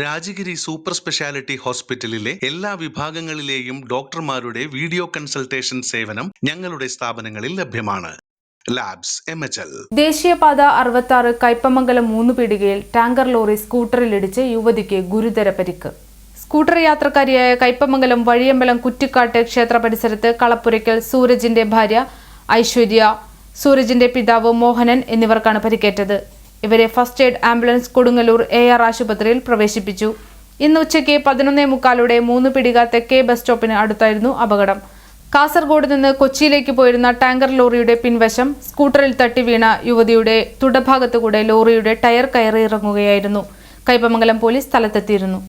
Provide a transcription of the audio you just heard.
Rajagiri super speciality ഹോസ്പിറ്റലിലെ എല്ലാ വിഭാഗങ്ങളിലെയും ഡോക്ടർമാരുടെ വീഡിയോ കൺസൾട്ടേഷൻ സേവനം ഞങ്ങളുടെ സ്ഥാപനങ്ങളിൽ ലഭ്യമാണ്. ലാബ്സ് ദേശീയപാത അറുപത്തി ആറ് കയ്പമംഗലം മൂന്ന് പീടികയിൽ ടാങ്കർ ലോറി സ്കൂട്ടറിലിടിച്ച് യുവതിക്ക് ഗുരുതര പരിക്ക്. സ്കൂട്ടർ യാത്രക്കാരിയായ കൈപ്പമംഗലം വഴിയമ്പലം കുറ്റിക്കാട്ട് ക്ഷേത്ര പരിസരത്ത് കളപ്പുരയ്ക്കൽ സൂരജിന്റെ ഭാര്യ ഐശ്വര്യ സൂരജിന്റെ പിതാവ് മോഹനൻ എന്നിവർക്കാണ് പരിക്കേറ്റത്. ഇവരെ first aid ambulance Kodungallur A R ആശുപത്രിയിൽ പ്രവേശിപ്പിച്ചു. ഇന്ന് ഉച്ചയ്ക്ക് പതിനൊന്നേ മുക്കാലോടെ മൂന്ന് പിടിക തെക്കേ ബസ് സ്റ്റോപ്പിന് അടുത്തായിരുന്നു അപകടം. കാസർഗോഡ് നിന്ന് കൊച്ചിയിലേക്ക് പോയിരുന്ന ടാങ്കർ ലോറിയുടെ പിൻവശം സ്കൂട്ടറിൽ തട്ടി വീണ യുവതിയുടെ തുടഭാഗത്തുകൂടെ ലോറിയുടെ ടയർ കയറി ഇറങ്ങുകയായിരുന്നു. കൈപ്പമംഗലം പോലീസ് സ്ഥലത്തെത്തിയിരുന്നു.